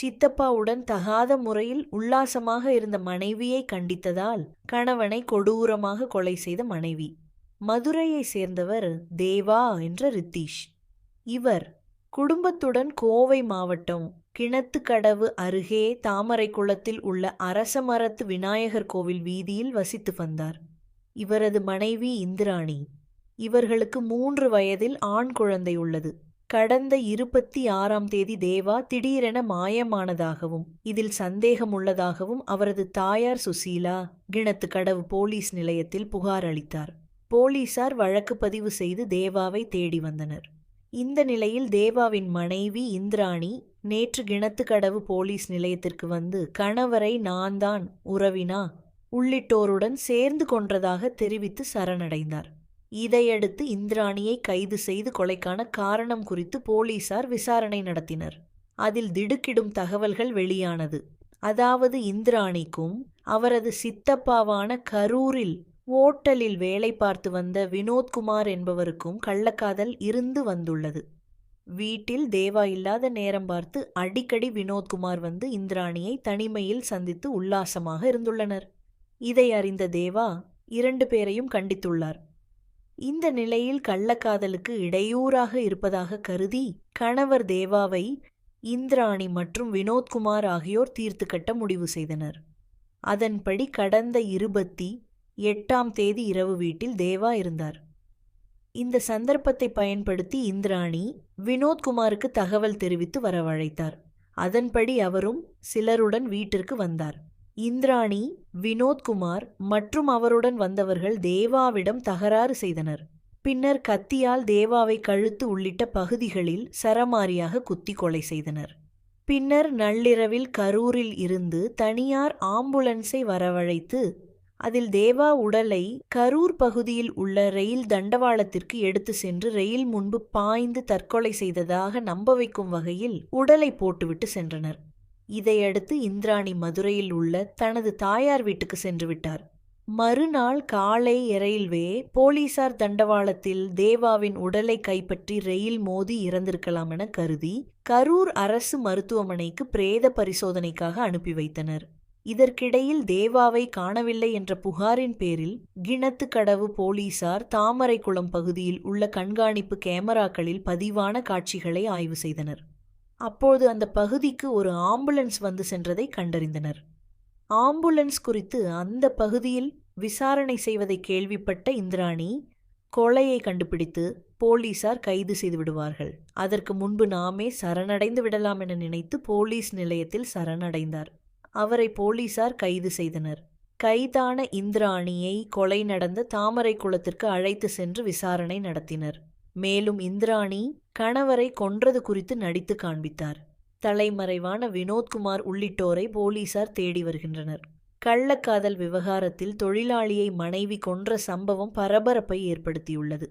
சித்தப்பாவுடன் தகாத முறையில் உல்லாசமாக இருந்த மனைவியை கண்டித்ததால் கணவனை கொடூரமாக கொலை செய்த மனைவி. மதுரையை சேர்ந்தவர் தேவா என்ற ரித்தீஷ். இவர் குடும்பத்துடன் கோவை மாவட்டம் கிணத்துக்கடவு அருகே தாமரைக்குளத்தில் உள்ள அரசமரத்து விநாயகர் கோவில் வீதியில் வசித்து வந்தார். இவரது மனைவி இந்திராணி. இவர்களுக்கு மூன்று வயதில் ஆண் குழந்தை உள்ளது. கடந்த இருபத்தி ஆறாம் தேதி தேவா திடீரென மாயமானதாகவும் இதில் சந்தேகம் உள்ளதாகவும் அவரது தாயார் சுசீலா கிணத்து கடவு போலீஸ் நிலையத்தில் புகார் அளித்தார். போலீசார் வழக்கு பதிவு செய்து தேவாவை தேடி வந்தனர். இந்த நிலையில் தேவாவின் மனைவி இந்திராணி நேற்று கிணத்துக்கடவு போலீஸ் நிலையத்திற்கு வந்து கணவரை நான் தான் உறவினா உள்ளிட்டோருடன் சேர்ந்து கொன்றதாக தெரிவித்து சரணடைந்தார். இதையடுத்து இந்திராணியை கைது செய்து கொலைக்கான காரணம் குறித்து போலீசார் விசாரணை நடத்தினர். அதில் திடுக்கிடும் தகவல்கள் வெளியானது. அதாவது இந்திராணிக்கும் அவரது சித்தப்பாவான கரூரில் ஓட்டலில் வேலை பார்த்து வந்த வினோத்குமார் என்பவருக்கும் கள்ளக்காதல் இருந்து வந்துள்ளது. வீட்டில் தேவா இல்லாத நேரம் பார்த்து அடிக்கடி வினோத்குமார் வந்து இந்திராணியை தனிமையில் சந்தித்து உல்லாசமாக இருந்துள்ளனர். இதை அறிந்த தேவா இரண்டு பேரையும் கண்டித்துள்ளார். இந்த நிலையில் கள்ளக்காதலுக்கு இடையூறாக இருப்பதாக கருதி கணவர் தேவாவை இந்திராணி மற்றும் வினோத்குமார் ஆகியோர் தீர்த்து கட்ட முடிவு செய்தனர். அதன்படி கடந்த இருபத்தி எட்டாம் தேதி இரவு வீட்டில் தேவா இருந்தார். இந்த சந்தர்ப்பத்தை பயன்படுத்தி இந்திராணி வினோத்குமாருக்கு தகவல் தெரிவித்து வரவழைத்தார். அதன்படி அவரும் சிலருடன் வீட்டிற்கு வந்தார். இந்திராணி வினோத்குமார் மற்றும் அவருடன் வந்தவர்கள் தேவாவிடம் தகராறு செய்தனர். பின்னர் கத்தியால் தேவாவை கழுத்து உள்ளிட்ட பகுதிகளில் சரமாரியாக குத்தி கொலை செய்தனர். பின்னர் நள்ளிரவில் கரூரில் இருந்து தனியார் ஆம்புலன்ஸை வரவழைத்து அதில் தேவா உடலை கரூர் பகுதியில் உள்ள ரயில் தண்டவாளத்திற்கு எடுத்து சென்று ரயில் முன்பு பாய்ந்து தற்கொலை செய்ததாக நம்ப வைக்கும் வகையில் உடலை போட்டுவிட்டு சென்றனர். இதையடுத்து இந்திராணி மதுரையில் உள்ள தனது தாயார் வீட்டுக்கு சென்று விட்டார். மறுநாள் காலை ரயில்வே போலீசார் தண்டவாளத்தில் தேவாவின் உடலை கைப்பற்றி ரயில் மோதி இறந்திருக்கலாம் என கருதி கரூர் அரசு மருத்துவமனைக்கு பிரேத பரிசோதனைக்காக அனுப்பி வைத்தனர். இதற்கிடையில் தேவாவை காணவில்லை என்ற புகாரின் பேரில் கிணத்துக்கடவு போலீசார் தாமரைக்குளம் பகுதியில் உள்ள கண்காணிப்பு கேமராக்களில் பதிவான காட்சிகளை ஆய்வு செய்தனர். அப்போது அந்த பகுதிக்கு ஒரு ஆம்புலன்ஸ் வந்து சென்றதை கண்டறிந்தனர். ஆம்புலன்ஸ் குறித்து அந்த பகுதியில் விசாரணை செய்வதை கேள்விப்பட்ட இந்திராணி கொலையை கண்டுபிடித்து போலீசார் கைது செய்து விடுவார்கள். அதற்கு முன்பு நாமே சரணடைந்து விடலாம் என நினைத்து போலீஸ் நிலையத்தில் சரணடைந்தார். அவரை போலீசார் கைது செய்தனர். கைதான இந்திராணியை கொலை நடந்த தாமரை குளத்திற்கு அழைத்து சென்று விசாரணை நடத்தினர். மேலும் இந்திராணி கணவரை கொன்றது குறித்து நடித்து காண்பித்தார். தலைமறைவான வினோத்குமார் உள்ளிட்டோரை போலீசார் தேடி வருகின்றனர். கள்ளக்காதல் விவகாரத்தில் தொழிலாளியை மனைவி கொன்ற சம்பவம் பரபரப்பை ஏற்படுத்தியுள்ளது.